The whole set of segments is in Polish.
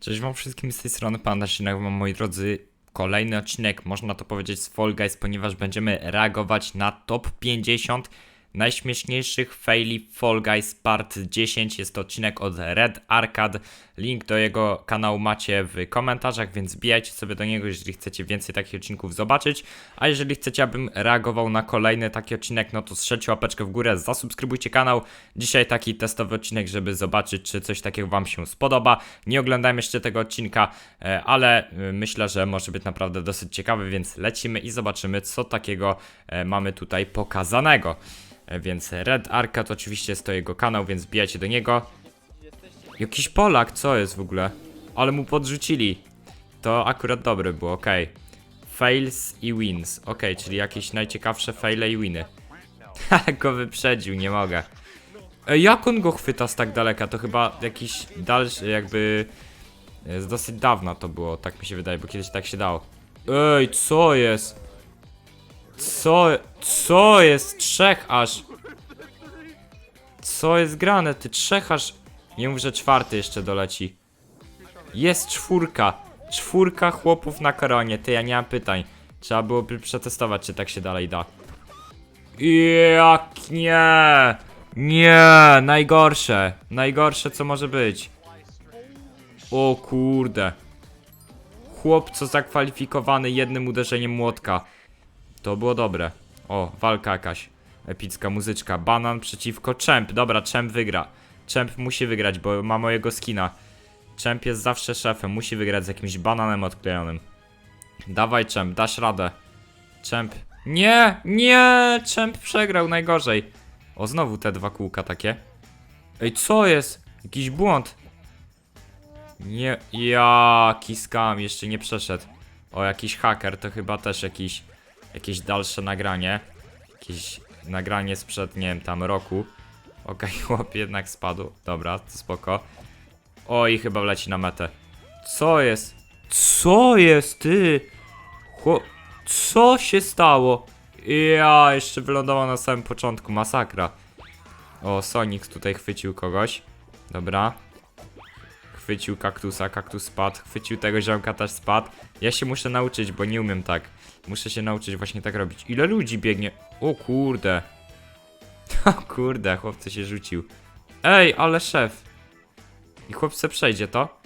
Cześć wam wszystkim z tej strony Panda Szynek, moi drodzy kolejny odcinek, można to powiedzieć z Fall Guys, ponieważ będziemy reagować na top 50 najśmieszniejszych faili Fall Guys part 10, jest to odcinek od Red Arcade, link do jego kanału macie w komentarzach, więc wbijajcie sobie do niego, jeżeli chcecie więcej takich odcinków zobaczyć, a jeżeli chcecie, abym reagował na kolejny taki odcinek, no to strzelcie łapeczkę w górę, zasubskrybujcie kanał, dzisiaj taki testowy odcinek, żeby zobaczyć, czy coś takiego wam się spodoba, nie oglądałem jeszcze tego odcinka, e, ale e, myślę, że może być naprawdę dosyć ciekawy, więc lecimy i zobaczymy, co takiego e, mamy tutaj pokazanego. E, Więc Red Arcade oczywiście jest to jego kanał, więc wbijajcie do niego. Jakiś Polak, co jest w ogóle? Ale mu podrzucili. To akurat dobre było, okej. Fails i wins. Okej, czyli jakieś najciekawsze faile i winy. Ha, go wyprzedził, nie mogę. Ej, jak on go chwyta z tak daleka? To chyba jakiś dalszy, jakby... e, Z dosyć dawna to było, tak mi się wydaje, bo kiedyś tak się dało. Ej, co jest? Co, co jest? Trzech aż. Co jest grane? Ty trzech aż. Nie mów, że czwarty jeszcze doleci. Jest czwórka. Czwórka chłopów na koronie. Ty, ja nie mam pytań. Trzeba byłoby przetestować, czy tak się dalej da. Jak nie! Nie! Najgorsze. Najgorsze, co może być. O kurde. Chłop, co zakwalifikowany jednym uderzeniem młotka. To było dobre. O, walka jakaś. Epicka muzyczka. Banan przeciwko Czemp. Dobra, Czemp wygra. Czemp musi wygrać, bo ma mojego skina. Czemp jest zawsze szefem. Musi wygrać z jakimś bananem odklejonym. Dawaj, Czemp, dasz radę. Czemp. Nie, nie! Czemp przegrał najgorzej. O, znowu te dwa kółka takie. Ej, co jest? Jakiś błąd. Nie, jaki skam, jeszcze nie przeszedł. O, jakiś haker, to chyba też jakiś jakieś dalsze nagranie. Jakieś nagranie sprzed, nie wiem, tam roku. Okej, chłop jednak spadł. Dobra, to spoko. O, i chyba wleci na metę. Co jest? Co jest, ty? Chłop... Co się stało? Ja, jeszcze wylądował na samym początku, masakra. O, Sonic tutaj chwycił kogoś. Dobra. Chwycił kaktusa, kaktus spadł. Chwycił tego ziomka, też spadł. Ja się muszę nauczyć, bo nie umiem tak. Muszę się nauczyć właśnie tak robić. Ile ludzi biegnie? O kurde. O kurde, chłopcy się rzucił. Ej, ale szef. I chłopce przejdzie to?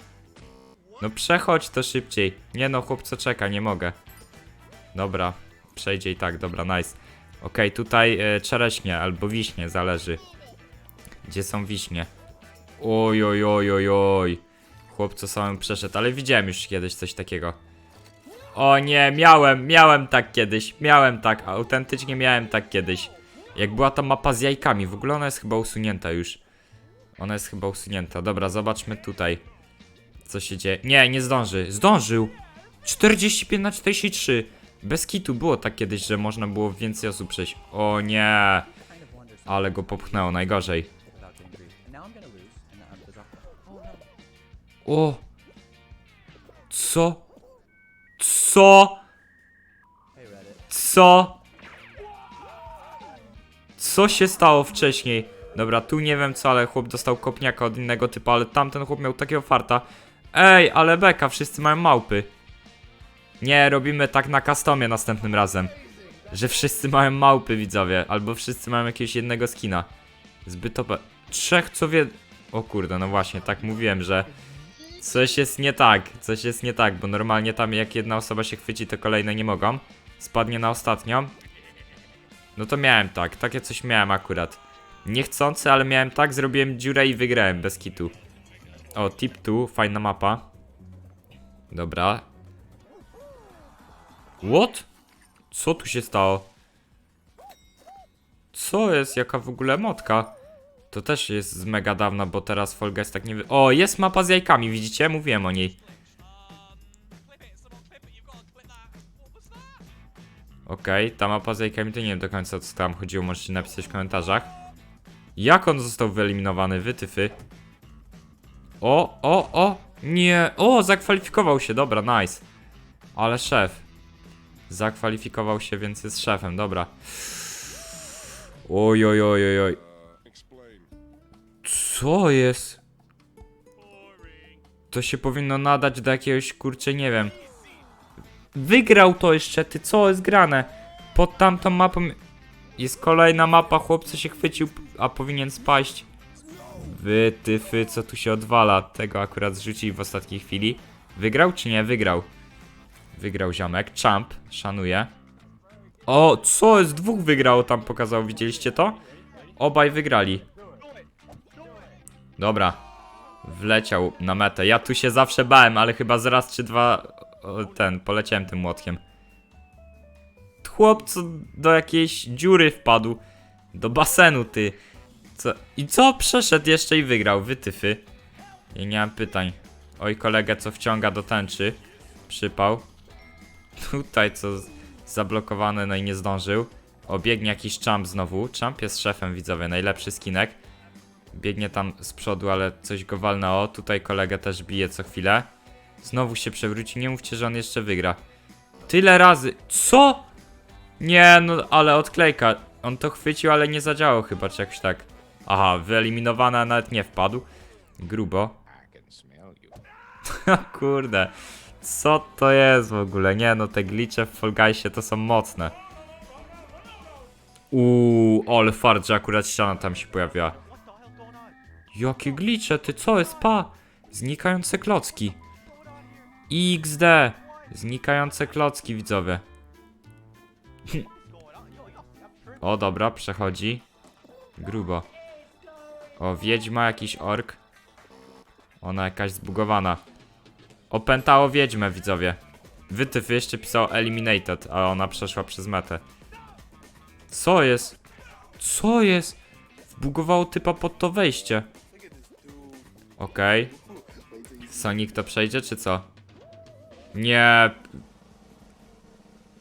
No przechodź to szybciej. Nie no, chłopco czeka, nie mogę. Dobra, przejdzie i tak, dobra, nice. Okej, tutaj e, czereśnie albo wiśnie, zależy. Gdzie są wiśnie? Oj, oj, oj, oj, oj. Chłopco samym przeszedł, ale widziałem już kiedyś coś takiego. O nie, miałem, miałem tak kiedyś, miałem tak, autentycznie miałem tak kiedyś. Jak była ta mapa z jajkami, w ogóle ona jest chyba usunięta już. Ona jest chyba usunięta, dobra, zobaczmy tutaj. Co się dzieje? Nie, nie zdąży, zdążył! 45 na 43. Bez kitu było tak kiedyś, że można było więcej osób przejść. O nie! Ale go popchnęło, najgorzej. O! Co? Co? Co? Co się stało wcześniej? Dobra, tu nie wiem co, ale chłop dostał kopniaka od innego typu, ale tamten chłop miał takiego farta. Ej, ale beka, wszyscy mają małpy. Nie, robimy tak na customie następnym razem. Że wszyscy mają małpy, widzowie, albo wszyscy mają jakiegoś jednego skina. Zbyt OP. Trzech co wie... O kurde, no właśnie, tak mówiłem, że... Coś jest nie tak, coś jest nie tak, bo normalnie tam jak jedna osoba się chwyci, to kolejne nie mogą. Spadnie na ostatnią. No to miałem tak, takie coś miałem akurat. Niechcący, ale miałem tak, zrobiłem dziurę i wygrałem bez kitu. O, tip 2, fajna mapa. Dobra. What? Co tu się stało? Co jest? Jaka w ogóle motka? To też jest z mega dawna, bo teraz Fall Guys tak nie wy... O, jest mapa z jajkami, widzicie? Mówiłem o niej. Okej, ta mapa z jajkami to nie wiem do końca co tam chodziło, możecie napisać w komentarzach. Jak on został wyeliminowany? Wytyfy. O, o, o! Nie! O, zakwalifikował się, dobra, nice. Ale szef. Zakwalifikował się, więc jest szefem, dobra. Oj, oj, oj, oj, oj. Co jest? To się powinno nadać do jakiegoś, kurczę, nie wiem. Wygrał to jeszcze, ty, co jest grane? Pod tamtą mapą jest kolejna mapa, chłopcy się chwycił, a powinien spaść. Wy, tyfy, co tu się odwala? Tego akurat zrzucili w ostatniej chwili. Wygrał czy nie? Wygrał. Wygrał ziomek. Champ, szanuję. O, co jest? Dwóch wygrało tam pokazał, widzieliście to? Obaj wygrali. Dobra. Wleciał na metę. Ja tu się zawsze bałem, ale chyba z raz czy dwa ten, poleciałem tym młotkiem. Chłop, co do jakiejś dziury wpadł. Do basenu, ty. Co? I co? Przeszedł jeszcze i wygrał. Wytyfy. Ja nie mam pytań. Oj, kolegę, co wciąga do tęczy. Przypał. Tutaj co zablokowane, no i nie zdążył. O, biegnie jakiś champ znowu. Champ jest szefem, widzowie, najlepszy skinek. Biegnie tam z przodu, ale coś go walnęło. Tutaj kolegę też bije co chwilę. Znowu się przewróci. Nie mówcie, że on jeszcze wygra. Tyle razy. Co? Nie, no ale odklejka. On to chwycił, ale nie zadziałał chyba, czy jakoś tak. Aha, wyeliminowana, nawet nie wpadł. Grubo. Kurde. Co to jest w ogóle? Nie no, te glicze w Fall Guysie to są mocne. Uuu, ale fart, że akurat ściana tam się pojawiła. Jakie glicze, ty co jest, pa? Znikające klocki. XD. Znikające klocki, widzowie. o, dobra, przechodzi. Grubo. O, wiedźma, jakiś ork. Ona jakaś zbugowana. Opętało wiedźmę, widzowie. Wytyf jeszcze pisał eliminated, a ona przeszła przez metę. Co jest? Co jest? Wbugowało typa pod to wejście. Okej. Sonic to przejdzie, czy co? Nie.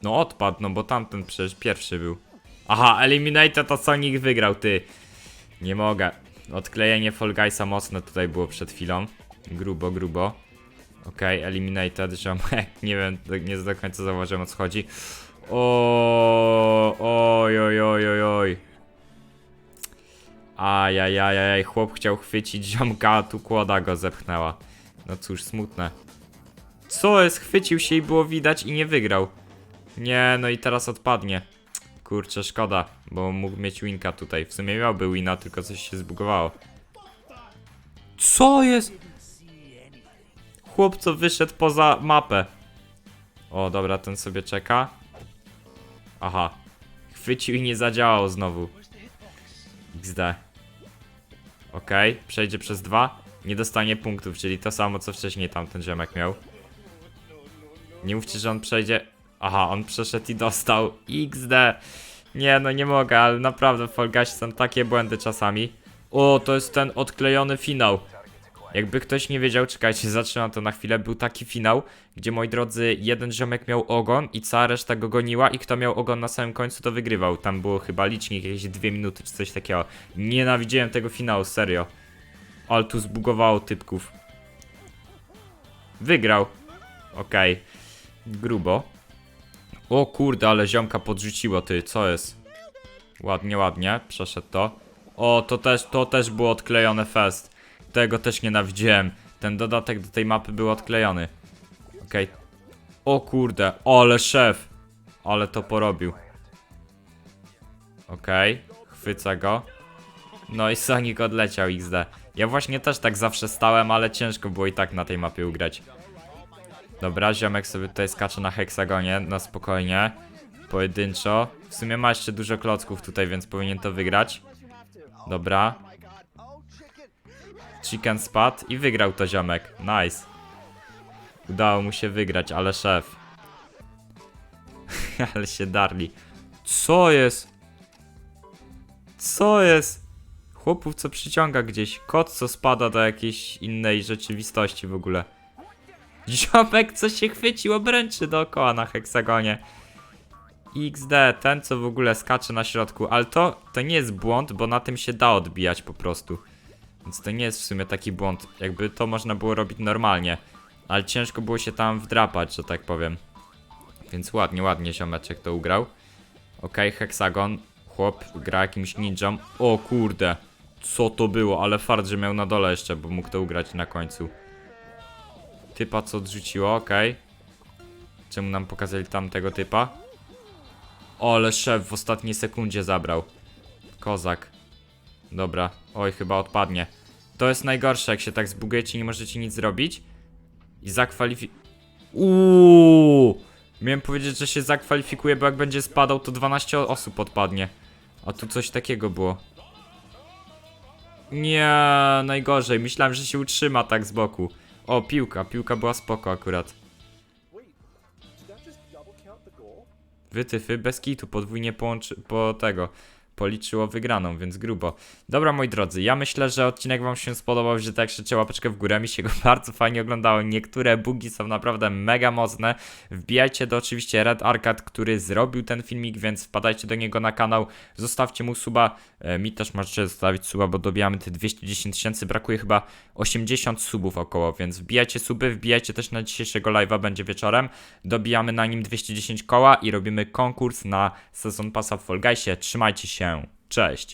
No odpadł, no bo tamten przecież pierwszy był. Aha, eliminated to Sonic wygrał, ty. Nie mogę. Odklejenie Fall Guysa mocne tutaj było przed chwilą. Grubo, grubo. Okej, eliminated, ziomek. Nie wiem, nie do końca zauważyłem o co chodzi. O, oj, oj, oj, oj, oj. Ajajajaj, chłop chciał chwycić ziomka, a tu kłoda go zepchnęła. No cóż, smutne. Co jest? Chwycił się i było widać i nie wygrał. Nie, no i teraz odpadnie. Kurczę, szkoda, bo mógł mieć winka tutaj. W sumie miałby wina, tylko coś się zbugowało. Co jest? Chłop, co wyszedł poza mapę. O, dobra, ten sobie czeka. Aha. Chwycił i nie zadziałał znowu. XD. Okej, przejdzie przez dwa. Nie dostanie punktów, czyli to samo co wcześniej tamten ziomek miał. Nie mówcie, że on przejdzie. Aha, on przeszedł i dostał. XD. Nie, no nie mogę, ale naprawdę w Fall Guys są takie błędy czasami. O, to jest ten odklejony finał. Jakby ktoś nie wiedział, czekajcie, zatrzymam to na chwilę. Był taki finał, gdzie moi drodzy, jeden ziomek miał ogon i cała reszta go goniła i kto miał ogon na samym końcu, to wygrywał. Tam było chyba licznik, jakieś dwie minuty czy coś takiego. Nienawidziłem tego finału, serio. Ale tu zbugowało typków. Wygrał. Okej. Grubo. O kurde, ale ziomka podrzuciło, ty, co jest? Ładnie, ładnie, przeszedł to. O, to też, to też było odklejone fest. Tego też nienawidziłem. Ten dodatek do tej mapy był odklejony. Okej. O kurde, ale szef. Ale to porobił. Okej, chwyca go. No i Sonic odleciał XD. Ja właśnie też tak zawsze stałem, ale ciężko było i tak na tej mapie ugrać. Dobra, ziomek sobie tutaj skacze na heksagonie, na spokojnie. Pojedynczo. W sumie ma jeszcze dużo klocków tutaj, więc powinien to wygrać. Dobra. Chicken spadł i wygrał to ziomek. Nice. Udało mu się wygrać, ale szef. ale się darli. Co jest? Co jest? Chłopów, co przyciąga gdzieś. Kot, co spada do jakiejś innej rzeczywistości w ogóle. Ziomek, co się chwycił obręczy dookoła na heksagonie. XD, ten co w ogóle skacze na środku, ale to, to nie jest błąd, bo na tym się da odbijać po prostu. Więc to nie jest w sumie taki błąd, jakby to można było robić normalnie. Ale ciężko było się tam wdrapać, że tak powiem. Więc ładnie, ładnie ziomeczek to ugrał. Okej, heksagon. Chłop gra jakimś ninją. O kurde, co to było, ale fart, że miał na dole jeszcze, bo mógł to ugrać na końcu. typa, co odrzuciło, okej. Czemu nam pokazali tamtego typa? O, ale szef w ostatniej sekundzie zabrał. Kozak. Dobra, oj, chyba odpadnie. To jest najgorsze, jak się tak zbugujecie i nie możecie nic zrobić. I zakwalifi... Uuu! Miałem powiedzieć, że się zakwalifikuje, bo jak będzie spadał, to 12 osób odpadnie. A tu coś takiego było. Nie, najgorzej. Myślałem, że się utrzyma tak z boku. O, piłka. Piłka była spoko akurat. Wytyfy bez kitu, podwójnie połączy, po tego, policzyło wygraną, więc grubo. Dobra, moi drodzy, ja myślę, że odcinek wam się spodobał, że tak krzyczę łapeczkę w górę, mi się go bardzo fajnie oglądało, niektóre bugi są naprawdę mega mocne, wbijajcie do oczywiście Red Arcade, który zrobił ten filmik, więc wpadajcie do niego na kanał, zostawcie mu suba, e, mi też możecie zostawić suba, bo dobijamy te 210 tysięcy, brakuje chyba 80 subów około, więc wbijajcie suby, wbijajcie też na dzisiejszego live'a, będzie wieczorem, dobijamy na nim 210 koła i robimy konkurs na sezon pasa w Fall Guysie. Trzymajcie się, cześć!